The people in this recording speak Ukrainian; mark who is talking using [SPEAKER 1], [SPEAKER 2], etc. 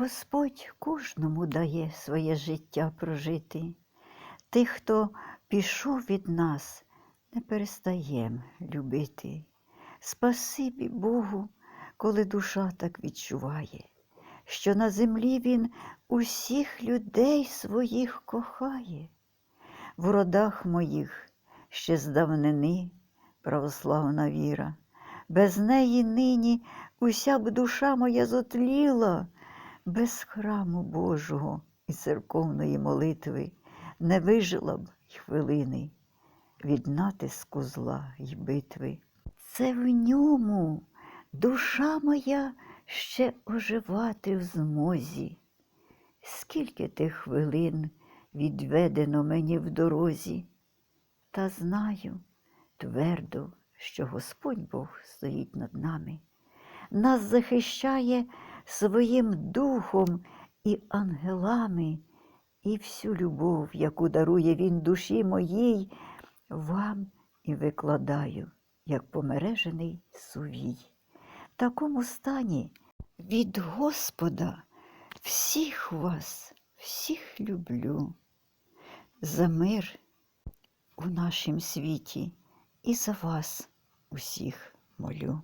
[SPEAKER 1] Господь кожному дає своє життя прожити. Тих, хто пішов від нас, не перестаєм любити. Спасибі Богу, коли душа так відчуває, що на землі Він усіх людей своїх кохає. В родах моїх ще з давнини православна віра. Без неї нині уся б душа моя зотліла, без храму Божого і церковної молитви не вижила б й хвилини від натиску зла й битви. Це в ньому душа моя ще оживати в змозі. Скільки тих хвилин відведено мені в дорозі, та знаю твердо, що Господь Бог стоїть над нами, нас захищає своїм духом і ангелами, і всю любов, яку дарує Він душі моїй, вам і викладаю, як помережений сувій. В такому стані від Господа всіх вас, всіх люблю. За мир у нашім світі і за вас усіх молю.